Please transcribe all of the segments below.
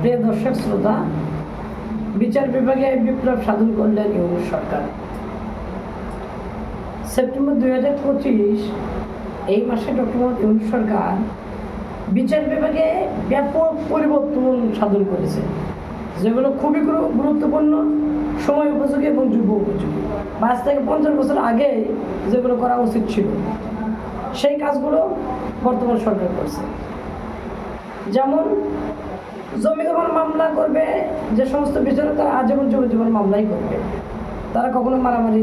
প্রিয় দর্শক, শ্রোতা, বিচার বিভাগে বিপ্লব সাধন করলেন ইউনুস সরকার। সেপ্টেম্বর দুই হাজার পঁচিশ, এই মাসে ডক্টর মোহাম্মদ সরকার বিচার বিভাগে ব্যাপক পরিবর্তন সাধন করেছে, যেগুলো খুবই গুরু- গুরুত্বপূর্ণ, সময় উপযোগী এবং যুব উপযোগী। পাঁচ থেকে পঞ্চাশ বছর আগে যেগুলো করা উচিত ছিল, সেই কাজগুলো বর্তমান সরকার করছে। যেমন জমি জমার মামলা করবে, যে সমস্ত বিচারক তারা আজীবন জীবন মামলাই করবে। তারা কখনো মারামারি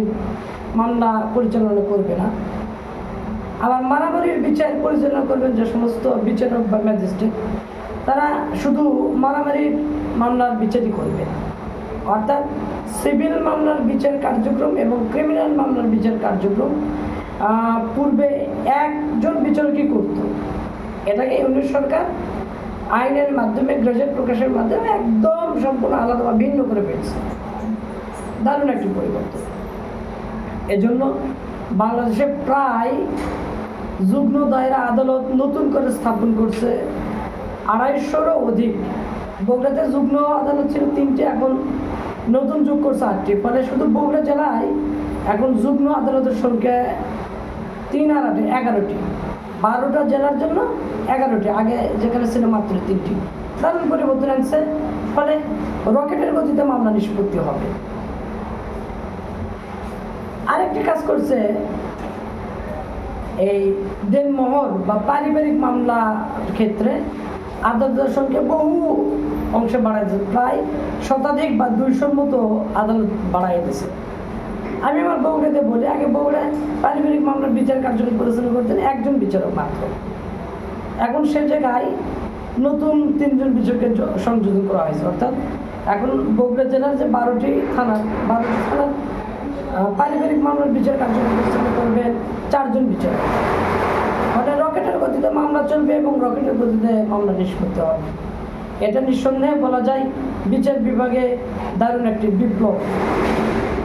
মামলা পরিচালনা করবে না। আবার মারামারির বিচার পরিচালনা করবেন যে সমস্ত বিচারক বা ম্যাজিস্ট্রেট। তারা শুধু মারামারির মামলার বিচারই করবে অর্থাৎ সিভিল মামলার বিচার কার্যক্রম এবং ক্রিমিনাল মামলার বিচার কার্যক্রম পূর্বে একজন বিচারকই করত। এটাকে ইউনিট সরকার আইনের মাধ্যমে গ্রাজুয়েট প্রকাশের মাধ্যমে একদম সম্পূর্ণ আলাদা বা ভিন্ন করে পেয়েছে দারুণ একটি পরিবর্তন। এজন্য বাংলাদেশে প্রায় যুগ্ম দায়রা আদালত নতুন করে স্থাপন করছে। আড়াইশোরও অধিক। বগুড়াতে যুগ্ম আদালত ছিল তিনটে, এখন নতুন যোগ করছে আটটি। ফলে শুধু বগুড়া জেলায় এখন যুগ্ম আদালতের সংখ্যা তিন আর আটে এগারোটি। বারোটা জেলার জন্য এগারোটি। আগে যেখানে ছিল মাত্র তিনটি। দারুণ পরিবর্তন আনছে। ফলে রকেটের গতিতে মামলা নিষ্পত্তি হবে। আরেকটি কাজ করছে, এই দেনমোহর বা পারিবারিক মামলা ক্ষেত্রে আদালতের সংখ্যা বহু অংশে বাড়াইছে প্রায় শতাধিক বা দুইশোর মতো আদালত বাড়াই দিয়েছে। আমি আমার বউকে বলি, আগে বউরা পারিবারিক মামলার বিচার কার্যক্রম পরিচালনা করতেন, একজন বিচারক মাত্র। এখন সে জায়গায় নতুন তিনজন বিচারকের সংযোজন করা হয়েছে। অর্থাৎ এখন বগুড়া জেলার যে বারোটি থানা, বারোটি থানার পারিবারিক মামলার বিচার কার্যক্রম পরিচালনা করবে চারজন বিচারক। মানে রকেটের গতিতে মামলা চলবে এবং রকেটের গতিতে মামলা নিষ্পত্তি হবে। এটা নিঃসন্দেহে বলা যায় বিচার বিভাগে দারুণ একটি বিপ্লব।